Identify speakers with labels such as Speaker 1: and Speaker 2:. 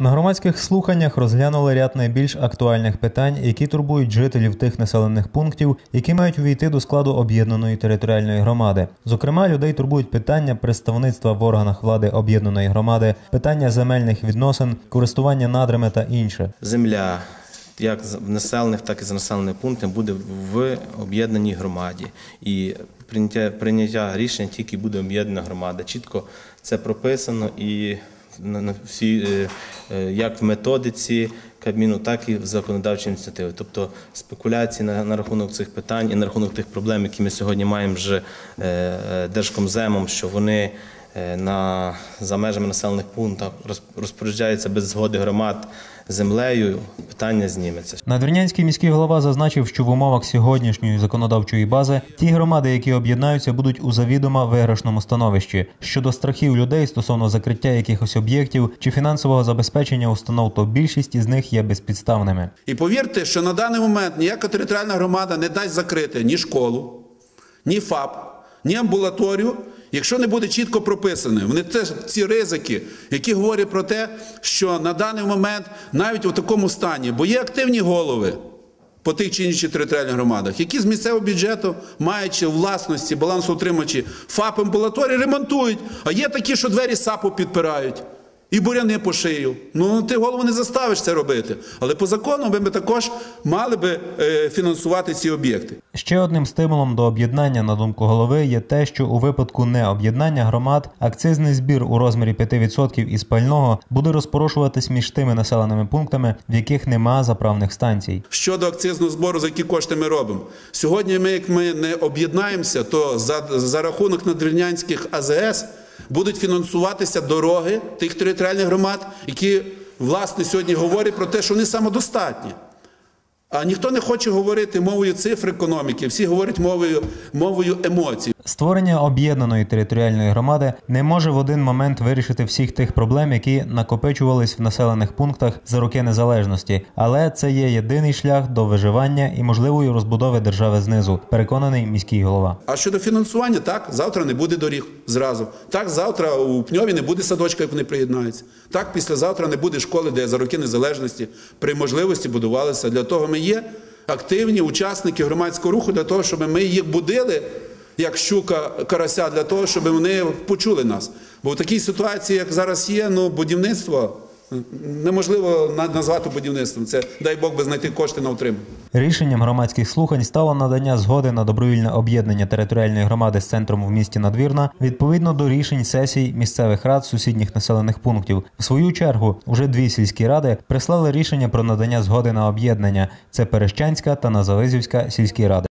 Speaker 1: На громадських слуханнях розглянули ряд найбільш актуальних питань, які турбують жителів тих населених пунктів, які мають увійти до складу об'єднаної територіальної громади. Зокрема, людей турбують питання представництва в органах влади об'єднаної громади, питання земельних відносин, користування надрами та інше.
Speaker 2: земля як з населених, так і за населених пунктів буде в об'єднаній громаді. І прийняття, прийняття рішення тільки буде об'єднана громада. Чітко це прописано і на, всі, е, е, як в методиці Кабміну, так і в законодавчій ініціативі. Тобто спекуляції на, на рахунок цих питань і на рахунок тих проблем, які ми сьогодні маємо вже е, Держкомземом, що вони на, за межами населених пунктів роз- розпоряджаються без згоди громад землею, питання зніметься.
Speaker 1: Надвірнянський міський голова зазначив, що в умовах сьогоднішньої законодавчої бази ті громади, які об'єднаються, будуть у завідомо виграшному становищі. Щодо страхів людей стосовно закриття якихось об'єктів чи фінансового забезпечення установ, то більшість із них є безпідставними.
Speaker 3: І повірте, що на даний момент ніяка територіальна громада не дасть закрити ні школу, ні ФАП, ні амбулаторію, якщо не буде чітко прописане. Вони це ці ризики, які говорять про те, що на даний момент навіть у такому стані, бо є активні голови. По тих чи інших територіальних громадах, які з місцевого бюджету, маючи власності балансоутримачі ФАП амбулаторії, ремонтують. А є такі, що двері САПу підпирають і буряни по шию. Ну ти голову не заставиш це робити. Але по закону ми б також мали би е, фінансувати ці об'єкти.
Speaker 1: Ще одним стимулом до об'єднання, на думку голови, є те, що у випадку необ'єднання громад акцизний збір у розмірі 5% із пального буде розпорошуватись між тими населеними пунктами, в яких нема заправних станцій.
Speaker 3: Щодо акцизного збору, за які кошти ми робимо. Сьогодні ми, як ми не об'єднаємося, то за, за рахунок надвірнянських АЗС будуть фінансуватися дороги тих територіальних громад, які власне сьогодні говорять про те, що вони самодостатні. А ніхто не хоче говорити мовою цифр економіки, всі говорять мовою, мовою емоцій.
Speaker 1: Створення об'єднаної територіальної громади не може в один момент вирішити всіх тих проблем, які накопичувались в населених пунктах за роки незалежності, але це є єдиний шлях до виживання і можливої розбудови держави знизу, переконаний міський голова.
Speaker 3: А щодо фінансування, так, завтра не буде доріг зразу. Так, завтра у Пньові не буде садочка, як вони приєднаються. Так, післязавтра не буде школи, де за роки незалежності при можливості будувалися. Для того ми є активні учасники громадського руху, для того, щоб ми їх будили, як щука карася, для того, щоб вони почули нас. Бо в такій ситуації, як зараз є, ну, будівництво неможливо назвати будівництвом. Це дай Бог би знайти кошти на утримання.
Speaker 1: Рішенням громадських слухань стало надання згоди на добровільне об'єднання територіальної громади з центром в місті Надвірна відповідно до рішень сесій місцевих рад сусідніх населених пунктів. В свою чергу уже дві сільські ради прислали рішення про надання згоди на об'єднання. Це Перещанська та Назализівська сільські ради.